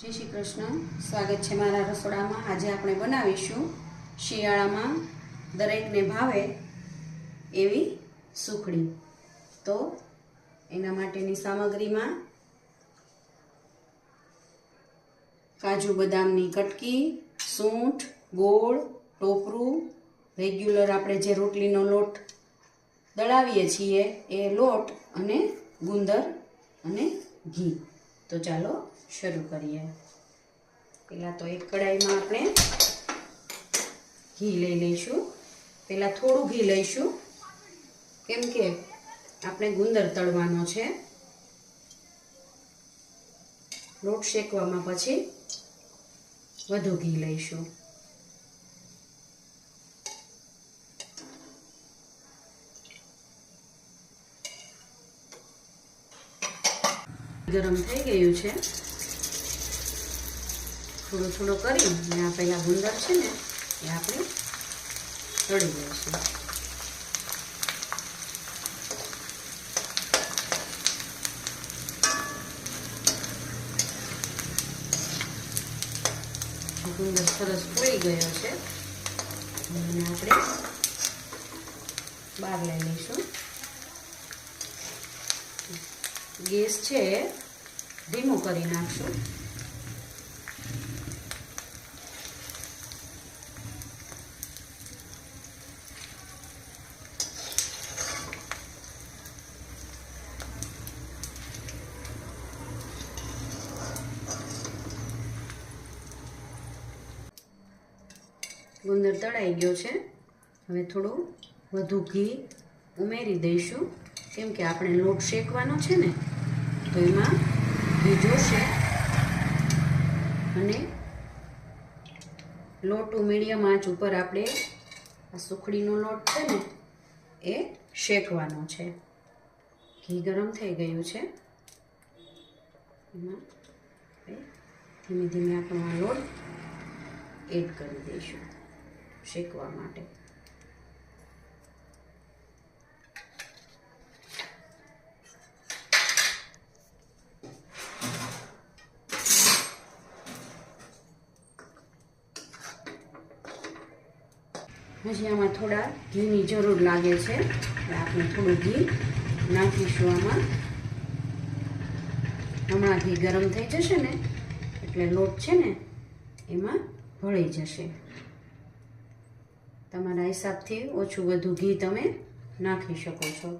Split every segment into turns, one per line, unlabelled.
જય શ્રી કૃષ્ણ. સ્વાગત છે મારા રસોડામાં. આજે આપણે બનાવીશું શિયાળામાં દરેકને ભાવે એવી સુખડી. તો એના માટેની સામગ્રીમાં કાજુ બદામની કટકી, સૂંઠ, ગોળ, ટોપરું, રેગ્યુલર આપણે જે રોટલીનો લોટ દળાવીએ છીએ એ લોટ અને ગુંદર અને ઘી. તો ચાલો શરૂ કરીએ. પહેલાં તો એક કડાઈમાં આપણે ઘી લઈ લઈશું. પહેલાં થોડું ઘી લઈશું. કેમ કે આપણે ગુંદર તળવાનો છે. લોટ શેકવામાં પછી વધુ ઘી લઈશું. ગરમ થઈ ગયું છે. થોડું થોડું કરી અને આ પહેલાં ગુંદર છે ને એ આપણે તળી દઈશું ગુંદર સરસ ફૂલી ગયો છે. અને આપણે બહાર લઈ લઈશું. ગેસ છે ધીમો કરી નાખશું. ગુંદર તળાઈ ગયો છે. હવે થોડું વધુ ઘી ઉમેરી દઈશું. કેમ કે આપણે લોટ શેકવાનો છે ને, તો એમાં ઘી જોશે. અને લોટ મીડિયમ આંચ ઉપર આપણે આ સુખડીનો લોટ છે ને, એ શેકવાનો છે. ઘી ગરમ થઈ ગયું છે. એમાં ધીમે ધીમે આપણો આ લોટ એડ કરી દઈશું. શેકવા માટે. હજી આમાં થોડા ઘીની જરૂર લાગે છે. આપણે થોડું ઘી નાખીશું આમાં. હમણાં ઘી ગરમ થઈ જશે ને, એટલે લોટ છે ને, એમાં ભળી જશે. તમારા હિસાબથી ઓછું વધુ ઘી તમે નાખી શકો છો.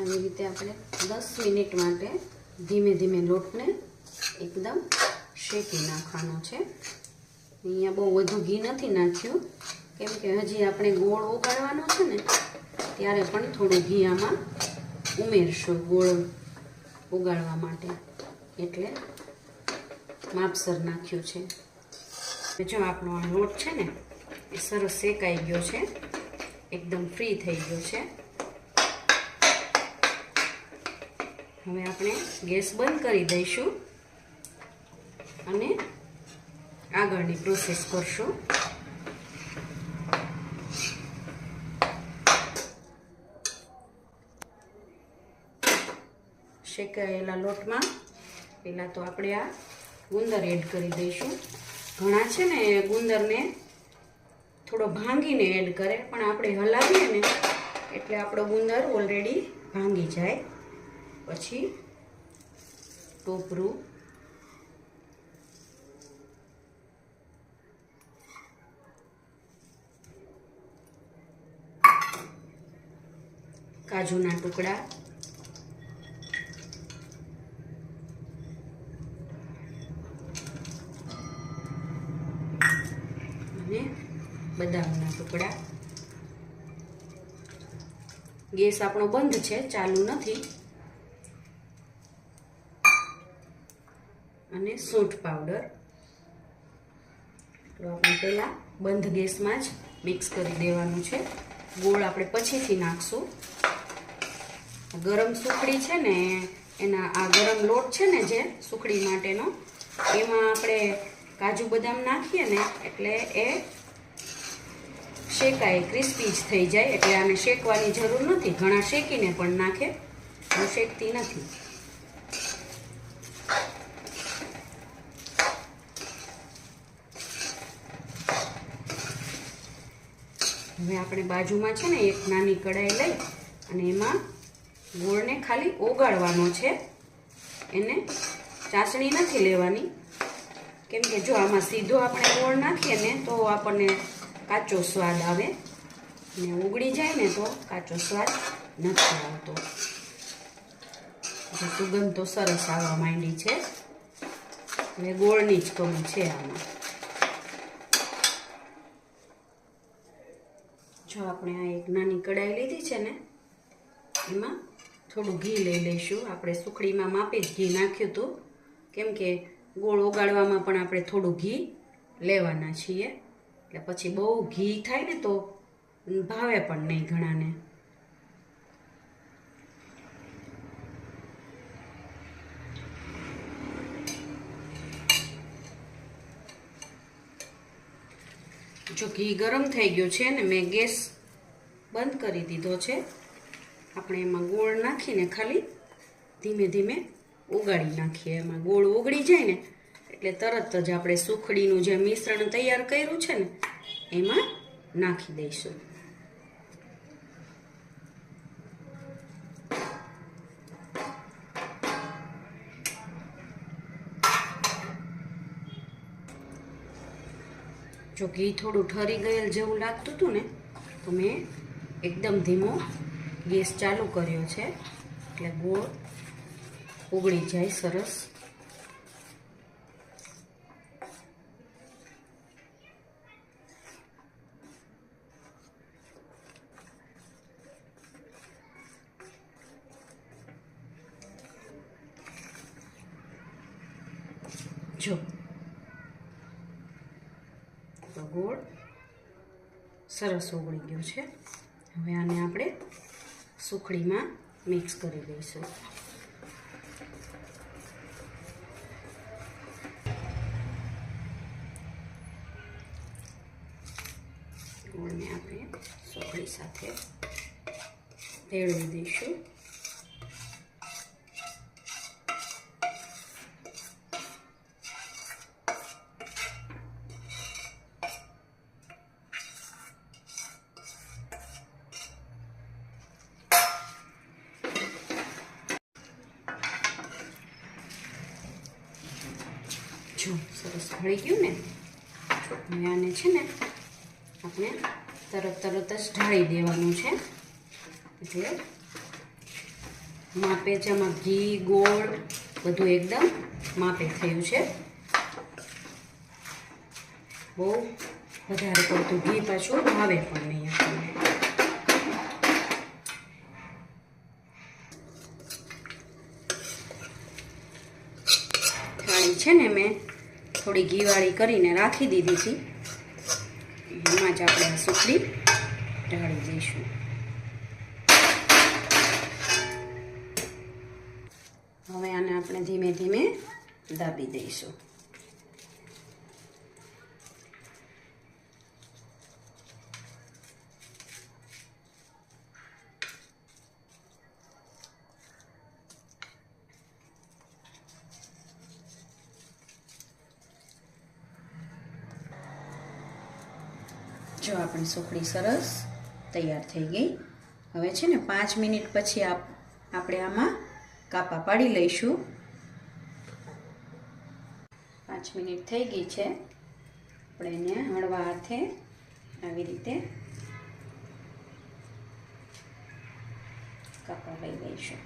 આવી રીતે આપણે દસ મિનિટ માટે ધીમે ધીમે લોટને એકદમ શેકી નાખવાનો છે. અહીંયા બહુ વધુ ઘી નથી નાખ્યું, કેમ કે હજી આપણે ગોળ ઓગાળવાનો છે ને, ત્યારે પણ થોડું ઘી આમાં ઉમેરશું, ગોળ ઉગાડવા માટે. એટલે માપસર નાખ્યું છે. જો આપણો આ લોટ છે ને, એ સરસ શેકાઈ ગયો છે. એકદમ ફ્રી થઈ ગયો છે. હવે આપણે ગેસ બંધ કરી દઈશું અને આગળની પ્રોસેસ કરશું. શેકાયેલા લોટમાં. પહેલાં તો આપણે આ ગુંદર એડ કરી દઈશું. ઘણા છે ને ગુંદરને થોડો ભાંગીને એડ કરે, પણ આપણે હલાવીએ ને એટલે આપણો ગુંદર ઓલરેડી ભાંગી જાય. પછી ટોપરું. કાજુના ટુકડા અને બદામના ટુકડા. ગેસ આપણો બંધ છે, ચાલુ નથી. અને સૂંઠ પાવડર. તો આપણે પહેલાં બંધ ગેસમાં જ મિક્સ કરી દેવાનું છે. ગોળ આપણે પછીથી નાખશું. ગરમ સુખડી છે ને, એના આ ગરમ લોટ છે ને જે સુખડી માટેનો, એમાં આપણે કાજુ બદામ નાખીએ ને, એટલે એ શેકાય, ક્રિસ્પી જ થઈ જાય, એટલે આને શેકવાની જરૂર નથી. ઘણા શેકીને પણ નાખે, હું શેકતી નથી. હવે આપણે બાજુમાં છે ને એક નાની કડાઈ લઈ અને એમાં ગોળને ખાલી ઓગાળવાનો છે. એને ચાસણી નથી લેવાની. કેમ કે જો આમાં સીધો આપણે ગોળ નાખીએ ને તો આપણને કાચો સ્વાદ આવે ને ઉગડી જાય ને તો કાચો સ્વાદ નથી આવતો. સુગંધ તો સરસ આવવા માંડી છે. એટલે ગોળની જ કમી છે આમાં. જો આપણે આ એક નાની કડાઈ લીધી છે ને, એમાં થોડું ઘી લઈ લઈશું. આપણે સુખડીમાં માપે જ ઘી નાખ્યું હતું. કેમ કે ગોળ ઓગાળવામાં પણ આપણે થોડું ઘી લેવાના છીએ. એટલે પછી બહુ ઘી થાય ને તો ભાવે પણ નહીં ઘણાને. જો ઘી ગરમ થઈ ગયું છે ને મેં ગેસ બંધ કરી દીધો છે, આપણે એમાં ગોળ નાખીને ખાલી ધીમે ધીમે ઉગાડી નાખીએ. એમાં ગોળ ઓગળી જાય ને એટલે તરત જ આપણે સુખડીનું જે મિશ્રણ તૈયાર કર્યું છે ને, એમાં નાખી દઈશું. જો ઘી થોડું ઠરી ગયેલ જેવું લાગતું હતું ને, તો મેં એકદમ ધીમો ગેસ ચાલુ કર્યો છે. એટલે ગોળ ઉગળી જાય સરસ. જો તો ગોળ સરસ ઓગળી ગયો છે. હવે આને આપણે સુખડીમાં મિક્સ કરી દઈશું ગોળને આપણે સુખડી સાથે ભેળવી દઈશું. જો સરસ ભળી ગયું ને? હવે આને છે ને આપણે તરત તરત જ ઢાળી દેવાનું છે. એટલે માપે છે આમાં ઘી, ગોળ બધું એકદમ માપે થયું છે. બહુ વધારે પડતું ઘી પાછું ભાવે પણ નહીં આપણને. છે ને મેં થોડી ઘીવાળી કરીને રાખી દીધી હતી એમાં જ આપણે સુખડી ઢાળી દઈશું. હવે આને આપણે ધીમે ધીમે દાબી દઈશું. જો આપણી સુખડી સરસ તૈયાર થઈ ગઈ. હવે છે ને પાંચ મિનિટ પછી આપ આપણે આમાં કાપા પાડી લઈશું. પાંચ મિનિટ થઈ ગઈ છે. આપણે એને હળવા હાથે આવી રીતે કાપા લઈ લઈશું.